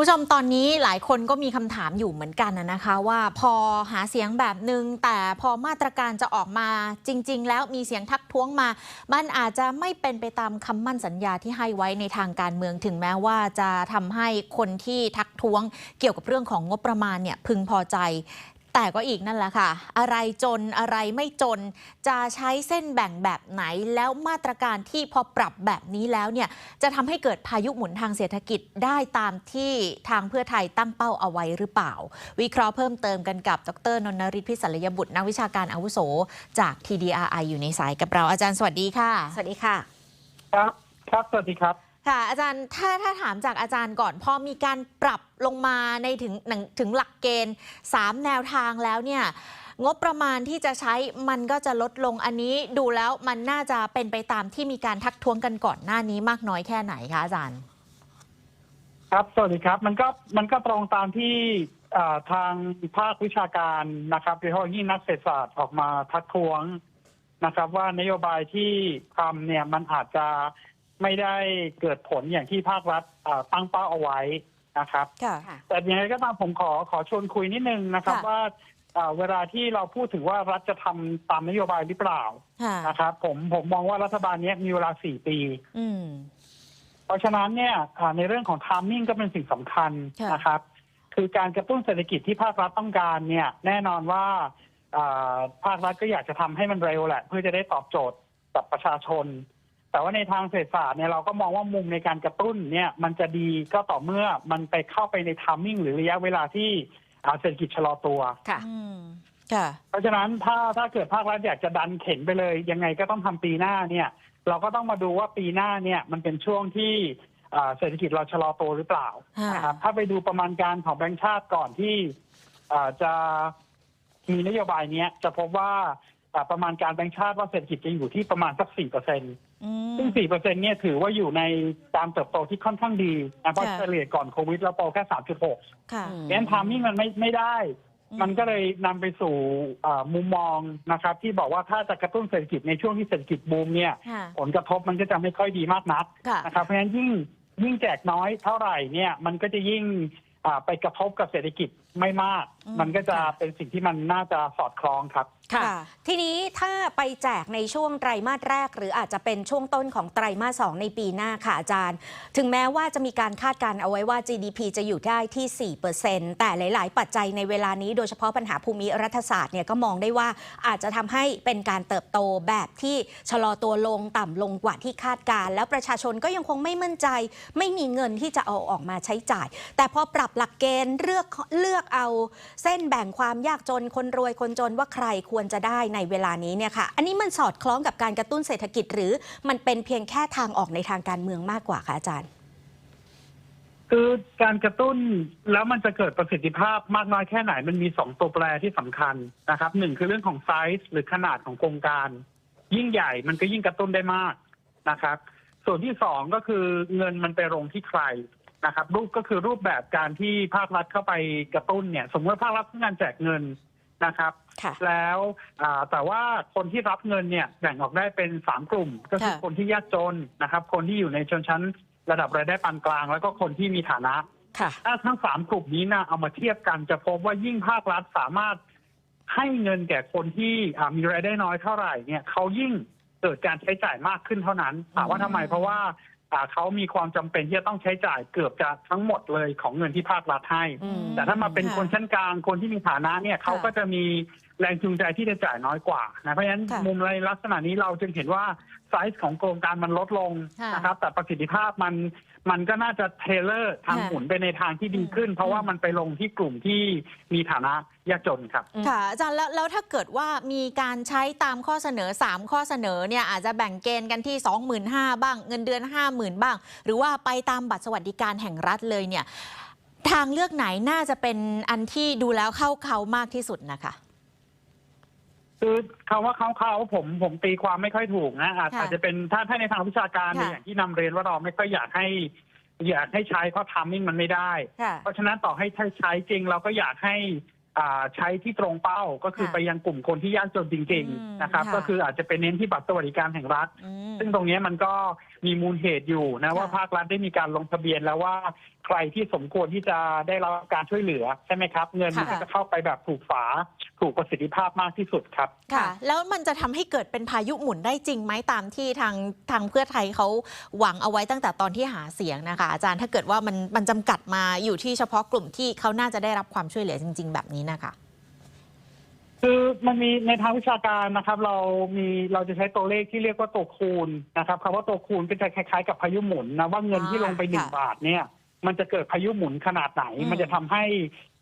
ผู้ชมตอนนี้หลายคนก็มีคำถามอยู่เหมือนกันนะคะว่าพอหาเสียงแบบหนึ่งแต่พอมาตรการจะออกมาจริง ๆ แล้วมีเสียงทักท้วงมา มันอาจจะไม่เป็นไปตามคำมั่นสัญญาที่ให้ไว้ในทางการเมืองถึงแม้ว่าจะทำให้คนที่ทักท้วงเกี่ยวกับเรื่องของงบประมาณเนี่ยพึงพอใจ แต่ก็อีกนั่นแหละค่ะ อะไรจนอะไรไม่จน จะใช้เส้นแบ่งแบบไหน แล้วมาตรการที่พอปรับแบบนี้แล้วเนี่ยจะทำให้เกิดพายุหมุนทางเศรษฐกิจได้ตามที่ทางเพื่อไทยตั้งเป้าเอาไว้หรือเปล่า วิเคราะห์เพิ่มเติมกันกับดรนนทริศพิสัลยบุตรนักวิชาการอาวุโส จาก TDRI อยู่ในสายกับเราอาจารย์สวัสดีค่ะ สวัสดีค่ะ ครับ ครับ สวัสดีครับ ค่ะอาจารย์ถ้าถ้าถามจากอาจารย์ก่อนพอมีการปรับลงมาในถึงหนังถึงหลักเกณฑ์ 3 แนวทางแล้วเนี่ยงบประมาณที่จะใช้มันก็จะลดลงอันนี้ดูแล้วมันน่าจะเป็นไปตามที่มีการทักท้วงกันก่อนหน้านี้มากน้อยแค่ไหนคะอาจารย์ ครับสวัสดีครับ มันก็มันก็ตรงตามที่ทางภาควิชาการนะครับโดยเฉพาะยิ่งนักเศรษฐศาสตร์ออกมาทักท้วงนะครับ ว่านโยบายที่ทำเนี่ยมันอาจจะ ไม่ได้เกิดผลอย่างที่ภาครัฐอ่าตั้งเป้าเอาไว้นะครับค่ะแต่ยังไงก็ตามผมขอขอชวนคุยนิดนึงนะครับค่ะว่าอ่าเวลาที่เราพูดถึงว่ารัฐจะทำตามนโยบายหรือเปล่าค่ะนะครับ ผมผมมองว่ารัฐบาลเนี้ยมีเวลาสี่ปีอืมเพราะฉะนั้นเนี่ยอ่าในเรื่องของ t ท m มิ่งก็เป็นสิ่งสำคัญค่ะนะครับ คือการกระตุ้นเศรษฐกิจที่ภาครัฐต้องการเนี่ย แน่นอนว่าอ่าภาครัฐก็อยากจะทำให้มันเร็วแหละ เพื่อจะได้ตอบโจทย์กับประชาชน แต่ว่าในทางเศรษฐศาสตร์เนี่ยเราก็มองว่ามุมในการกระตุ้นเนี่ยมันจะดีก็ต่อเมื่อมันไปเข้าไปใน t ท m มิ่งหรือระยะเวลาที่อ่าเศรษฐกิจชะลอตัว ค่ะอืมค่ะ เพราะฉะนั้นถ้าถ้าเกิดภาครัฐอยากจะดันเข็นไปเลย ยังไงก็ต้องทำปีหน้าเนี่ย เราก็ต้องมาดูว่าปีหน้าเนี่ยมันเป็นช่วงที่อ่าเศรษฐกิจเราชะลอตัวหรือเปล่าค่ะ นะครับถ้าไปดูประมาณการของแบงก์ชาติก่อนที่อ่าจะมีนโยบายเนี้ยจะพบว่าอ่า ประมาณการแบงก์ชาติว่าเศรษฐกิจจะอยู่ที่ประมาณสักสี่เปอร์เซ็นต์อืมซึ่งสี่เปอร์เซ็นต์เนี่ยถือว่าอยู่ในการเติบโตที่ค่อนข้างดีนะเพราะค่ะเฉลี่ยก่อนโควิดเราโตแค่สามจุดหกค่ะอืมงั้นทามมิ่งมันไม่ไม่ได้อืมมันก็เลยนำไปสู่อ่ามุมมองนะครับ ที่บอกว่าถ้าจะกระตุ้นเศรษฐกิจในช่วงที่เศรษฐกิจบูมเนี่ยค่ะผลกระทบมันก็จะไม่ค่อยดีมากนักค่ะนะครับเพราะฉะนั้นยิ่งยิ่งแจกน้อยเท่าไหร่เนี่ยมันก็จะยิ่งอ่าไปกระทบกับเศรษฐกิจ ไม่มากอืมมันก็จะค่ะเป็นสิ่งที่มันน่าจะสอดคล้องครับค่ะค่ะ ทีนี้ถ้าไปแจกในช่วงไตรมาสแรก หรืออาจจะเป็นช่วงต้นของไตรมาสสองในปีหน้าค่ะอาจารย์ ถึงแม้ว่าจะมีการคาดการณ์เอาไว้ว่า GDP จะอยู่ได้ที่ 4%แต่หลาย ๆ ปัจจัยในเวลานี้โดยเฉพาะปัญหาภูมิรัฐศาสตร์เนี่ยก็มองได้ว่าอาจจะทำให้เป็นการเติบโตแบบที่ชะลอตัวลงต่ำลงกว่าที่คาดการณ์แล้วประชาชนก็ยังคงไม่มั่นใจ ไม่มีเงินที่จะเอาออกมาใช้จ่าย แต่พอปรับหลักเกณฑ์เลือกเลือกเอาเส้นแบ่งความยากจนคนรวยคนจนว่าใครควรจะได้ในเวลานี้เนี่ยค่ะ อันนี้มันสอดคล้องกับการกระตุ้นเศรษฐกิจ หรือมันเป็นเพียงแค่ทางออกในทางการเมืองมากกว่าคะอาจารย์ คือการกระตุ้นแล้วมันจะเกิดประสิทธิภาพมากน้อยแค่ไหนมันมีสองตัวแปรที่สำคัญนะครับหนึ่งคือเรื่องของไซส์หรือขนาดของโครงการ ยิ่งใหญ่มันก็ยิ่งกระตุ้นได้มากนะครับ ส่วนที่สองก็คือเงินมันไปลงที่ใคร นะครับรูปก็คือรูปแบบการที่ภาครัฐเข้าไปกระตุ้นเนี่ย สมมติว่าภาครัฐต้องการแจกเงินนะครับ ค่ะ แล้วอ่าแต่ว่าคนที่รับเงินเนี่ยแบ่งออกได้เป็นสามกลุ่ม ก็คือค่ะ คนที่ยากจนนะครับ คนที่อยู่ในชนชั้นระดับรายได้ปานกลาง แล้วก็คนที่มีฐานะ ค่ะ ถ้าทั้งสามกลุ่มนี้นะเอามาเทียบกันจะพบว่ายิ่งภาครัฐสามารถให้เงินแก่คนที่อ่ามีรายได้น้อยเท่าไหร่เนี่ยเขายิ่งเกิดการใช้จ่ายมากขึ้นเท่านั้นถามว่าทำไม เพราะว่าอ่า เขามีความจำเป็นที่จะต้องใช้จ่ายเกือบจะทั้งหมดเลยของเงินที่ภาครัฐให้อืมแต่ถ้ามาเป็นค่ะคนชั้นกลางคนที่มีฐานะเนี่ยเขาก็จะมี แรงจูงใจที่จะจ่ายน้อยกว่านะเพราะฉะนั้นค่ะมุมในลักษณะนี้เราจึงเห็นว่าไซส์ของโครงการมันลดลงค่ะนะครับ แต่ประสิทธิภาพมันมันก็น่าจะเทเลอร์ทางค่ะหมุนไปในทางที่ดีขึ้นอืมเพราะว่ามันไปลงที่กลุ่มที่มีฐานะยากจนครับ ค่ะอาจารย์แล้วแล้วถ้าเกิดว่ามีการใช้ตามข้อเสนอ 3 ข้อเสนอเนี่ยอาจจะแบ่งเกณฑ์กันที่ 25,000 บ้าง เงินเดือน 50,000 บ้าง หรือว่าไปตามบัตรสวัสดิการแห่งรัฐเลยเนี่ยทางเลือกไหนน่าจะเป็นอันที่ดูแล้วเข้าเขามากที่สุดนะคะ คือคำว่าเขาเขาผมผมตีความไม่ค่อยถูกนะอาจค่ะอาจจะเป็นถ้าถ้าในทางวิชาการเนี่ยค่ะ อย่างที่นำเรียนว่าเราไม่ค่อยอยากให้ อยากให้ใช้เพราะทามมิ่งมันไม่ได้ ค่ะ เพราะฉะนั้นต่อให้ถ้าใช้จริงเราก็อยากให้อ่าใช้ที่ตรงเป้าก็คือค่ะไปยังกลุ่มคนที่ยากจนจริง อืมๆ นะครับ ค่ะ ก็คืออาจจะเป็นเน้นที่บัตรสวัสดิการแห่งรัฐ อืม ซึ่งตรงเนี้ยมันก็มีมูลเหตุอยู่นะค่ะว่าภาครัฐได้มีการลงทะเบียนแล้วว่า ใครที่สมควรที่จะได้รับการช่วยเหลือใช่ไหมครับ เงินมันค่ะก็จะเข้าไปแบบถูกฝาถูกประสิทธิภาพมากที่สุดครับค่ะ แล้วมันจะทำให้เกิดเป็นพายุหมุนได้จริงไหมตามที่ทางทางเพื่อไทยเขาหวังเอาไว้ตั้งแต่ตอนที่หาเสียงนะคะ อาจารย์ถ้าเกิดว่ามันมันจำกัดมาอยู่ที่เฉพาะกลุ่มที่เขาน่าจะได้รับความช่วยเหลือจริง ๆ แบบนี้นะคะคือมันมีในทางวิชาการนะครับ เรามีเราจะใช้ตัวเลขที่เรียกว่าตัวคูณนะครับคำว่าตัวคูณก็จะคล้ายๆ กับพายุหมุนนะว่าเงินที่ลงไปหนึ่งค่ะบาทเนี่ย มันจะเกิดพายุหมุนขนาดไหน อืมมันจะทำให้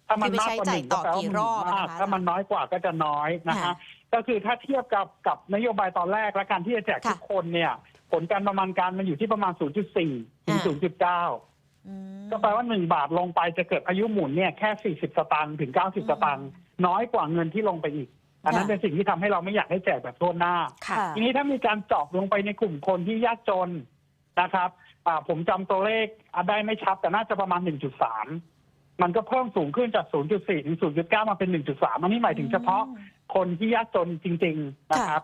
ถ้ามันมากกว่าหนึ่งคือไปใช้จ่ายต่อก็แปลว่ากี่มันรอบมากนะคะถ้ามันน้อยกว่าก็จะน้อยนะค่ะฮะก็คือถ้าเทียบกับกับนโยบายตอนแรกและการที่จะแจกค่ะทุกคนเนี่ย ผลการประมาณการมันอยู่ที่ประมาณ 0.4 ถึงอ่า0.9 อืม ก็แปลว่าหนึ่งบาทลงไปจะเกิดพายุหมุนเนี่ยแค่สี่สิบสตางค์ถึงเก้าสิบสตางค์น้อยกว่าเงินที่ลงไปอีก อันนั้นค่ะ เป็นสิ่งที่ทำให้เราไม่อยากให้แจกแบบทั่วหน้า ค่ะ ทีนี้ถ้ามีการเจาะลงไปในกลุ่มคนที่ยากจนนะครับ อ่าผมจำตัวเลขอะได้ไม่ชัดแต่น่าจะประมาณ 1.3 มันก็เพิ่มสูงขึ้นจาก 0.4 ถึง 0.9 มาเป็น 1.3 อันนี้หมายถึงเฉพาะคนที่ยากจนจริง ๆ นะครับ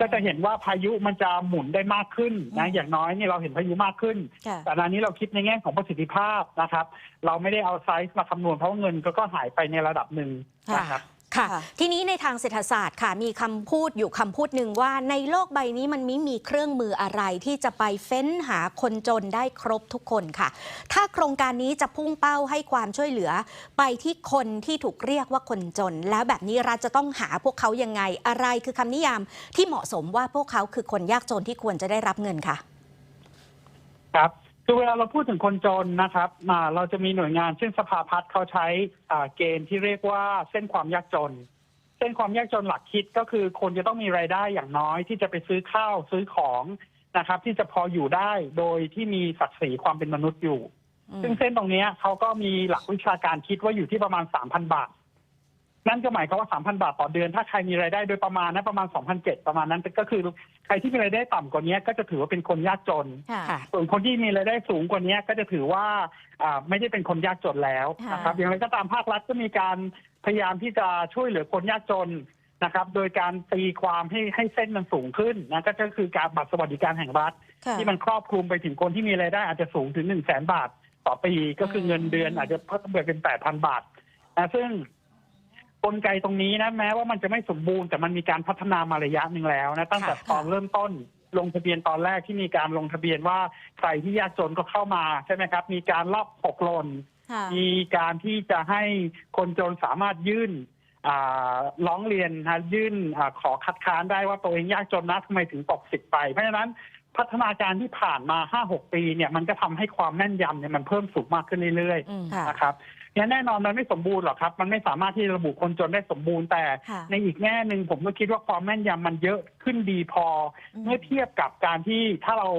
ก็จะเห็นว่าพายุมันจะหมุนได้มากขึ้นนะอืมอย่างน้อยเนี่ยเราเห็นพายุมากขึ้น ค่ะ แต่อันนี้เราคิดในแง่ของประสิทธิภาพนะครับ เราไม่ได้เอาไซส์มาคำนวณเพราะว่าเงินก็ก็หายไปในระดับหนึ่งนะครับ ค่ะค่ะ ทีนี้ในทางเศรษฐศาสตร์ค่ะ มีคำพูดอยู่คำพูดหนึ่งว่าในโลกใบนี้มันไม่มีเครื่องมืออะไรที่จะไปเฟ้นหาคนจนได้ครบทุกคนค่ะ ถ้าโครงการนี้จะพุ่งเป้าให้ความช่วยเหลือ ไปที่คนที่ถูกเรียกว่าคนจน แล้วแบบนี้รัฐจะต้องหาพวกเขายังไง อะไรคือคำนิยามที่เหมาะสมว่าพวกเขาคือคนยากจนที่ควรจะได้รับเงินค่ะ ครับ คือเวลาเราพูดถึงคนจนนะครับอ่าเราจะมีหน่วยงานเช่นสภาพัฒน์เขาใช้อ่าเกณฑ์ที่เรียกว่าเส้นความยากจน เส้นความยากจนหลักคิดก็คือคนจะต้องมีรายได้อย่างน้อยที่จะไปซื้อข้าวซื้อของนะครับ ที่จะพออยู่ได้โดยที่มีศักดิ์ศรีความเป็นมนุษย์อยู่ ซึ่งเส้นตรงเนี้ยเขาก็มีหลักวิชาการคิดว่าอยู่ที่ประมาณ3,000บาท นั่นก็หมายความว่า 3,000 บาทต่อเดือน ถ้าใครมีรายได้โดยประมาณนะประมาณ 2,700 ประมาณนั้น ก็คือใครที่มีรายได้ต่ำกว่านี้ก็จะถือว่าเป็นคนยากจน ค่ะค่ะส่วนคนที่มีรายได้สูงกว่านี้ก็จะถือว่าอ่าไม่ได้เป็นคนยากจนแล้วนะครับค่ะอย่างไรก็ตามภาครัฐก็มีการพยายามที่จะช่วยเหลือคนยากจนนะครับ โดยการตีความให้ให้เส้นมันสูงขึ้นนะก็คือการบัตรสวัสดิการแห่งรัฐ ค่ะที่มันครอบคลุมไปถึงคนที่มีรายได้อาจจะสูงถึงหนึ่งแสนบาท ต่อปีก็คือเงินเดือนอาจจะเพิ่มไปเป็นแปดพันบาทนะซึ่ง กลไกตรงนี้นะแม้ว่ามันจะไม่สมบูรณ์แต่มันมีการพัฒนามาระยะหนึ่งแล้วนะตั้งแต่ค่ะตอนเริ่มต้นลงทะเบียนตอนแรกที่มีการลงทะเบียนว่าใครที่ยากจนก็เข้ามาใช่ไหมครับ มีการลอบตกหล่นค่ะมีการที่จะให้คนจนสามารถยื่นอ่าร้องเรียนนะยื่นอาขอคัดค้านได้ว่าตัวเองยากจนนะทำไมถึงตกสิทธิ์ไป เพราะฉะนั้นพัฒนาการที่ผ่านมาห้าหกปีเนี่ยมันก็ทำให้ความแม่นยำเนี่ยมันเพิ่มสูงมากขึ้นเรื่อยอืมค่ะๆนะครับ เนี่ยแน่นอนมันไม่สมบูรณ์หรอกครับ มันไม่สามารถที่จะระบุคนจนได้สมบูรณ์แต่ ค่ะในอีกแง่หนึ่งผมก็คิดว่าความแม่นยำมันเยอะขึ้นดีพออมเมื่อเทียบกับการที่ถ้าเรา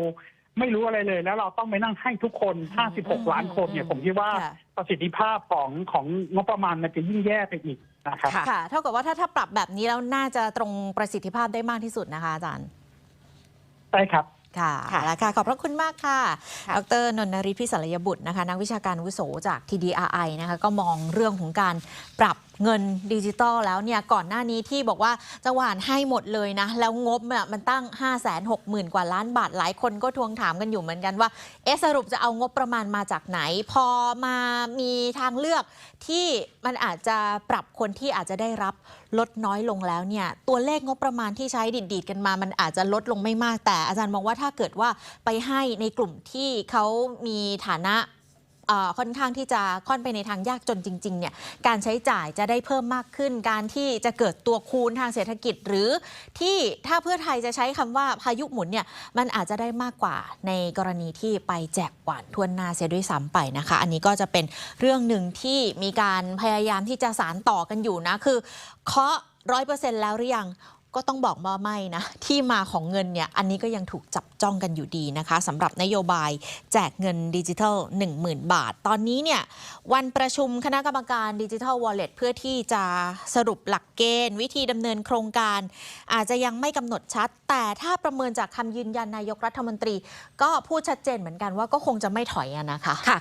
ไม่รู้อะไรเลย แล้วเราต้องไปนั่งให้ทุกคน 56 ล้านคนเนี่ย ผมคิดว่าค่ะ ประสิทธิภาพของของงบประมาณมันจะยิ่งแย่ไปอีกนะครับ ค่ะ ค่ะ เท่ากับว่าถ้าถ้าปรับแบบนี้แล้วน่าจะตรงประสิทธิภาพได้มากที่สุดนะคะอาจารย์ ใช่ครับ ค่ะค่ะแล้วค่ะ ขอบพระคุณมากค่ะค่ะดรนนทริพิสัลยบุตรนะคะ นักวิชาการอาวุโสจาก TDRI นะคะ ก็มองเรื่องของการปรับ เงินดิจิตอลแล้วเนี่ยก่อนหน้านี้ที่บอกว่าจะหวานให้หมดเลยนะ แล้วงบเนี่ยมันตั้ง 5 6 0 0 0 0 กว่าล้านบาทหลายคนก็ทวงถามกันอยู่เหมือนกันว่าเอสรุปจะเอางบประมาณมาจากไหน พอมามีทางเลือกที่มันอาจจะปรับคนที่อาจจะได้รับลดน้อยลงแล้วเนี่ยตัวเลขงบประมาณที่ใช้ดีดๆกันมา มันอาจจะลดลงไม่มากแต่อาจารย์มองว่าถ้าเกิดว่าไปให้ในกลุ่มที่เขามีฐานะ ค่อนข้างที่จะค่อนไปในทางยากจนจริงๆเนี่ยการใช้จ่ายจะได้เพิ่มมากขึ้น การที่จะเกิดตัวคูณทางเศรษฐกิจ หรือที่ถ้าเพื่อไทยจะใช้คำว่าพายุหมุนเนี่ยมันอาจจะได้มากกว่าในกรณีที่ไปแจกหวานทวนนาเสียด้วยซ้ำไปนะคะ อันนี้ก็จะเป็นเรื่องหนึ่งที่มีการพยายามที่จะสารต่อกันอยู่นะคือเคาะร้อยเปอร์เซ็นต์แล้วหรือยัง ก็ต้องบอกว่าไม่นะ ที่มาของเงินเนี่ยอันนี้ก็ยังถูกจับจ้องกันอยู่ดีนะคะสำหรับนโยบายแจกเงินดิจิทัล 10,000 บาท ตอนนี้เนี่ยวันประชุมคณะกรรมการดิจิทัลวอลเล็ตเพื่อที่จะสรุปหลักเกณฑ์ วิธีดำเนินโครงการ อาจจะยังไม่กำหนดชัด แต่ถ้าประเมินจากคำยืนยันนายกรัฐมนตรี ก็พูดชัดเจนเหมือนกันว่าก็คงจะไม่ถอยอะนะคะค่ะ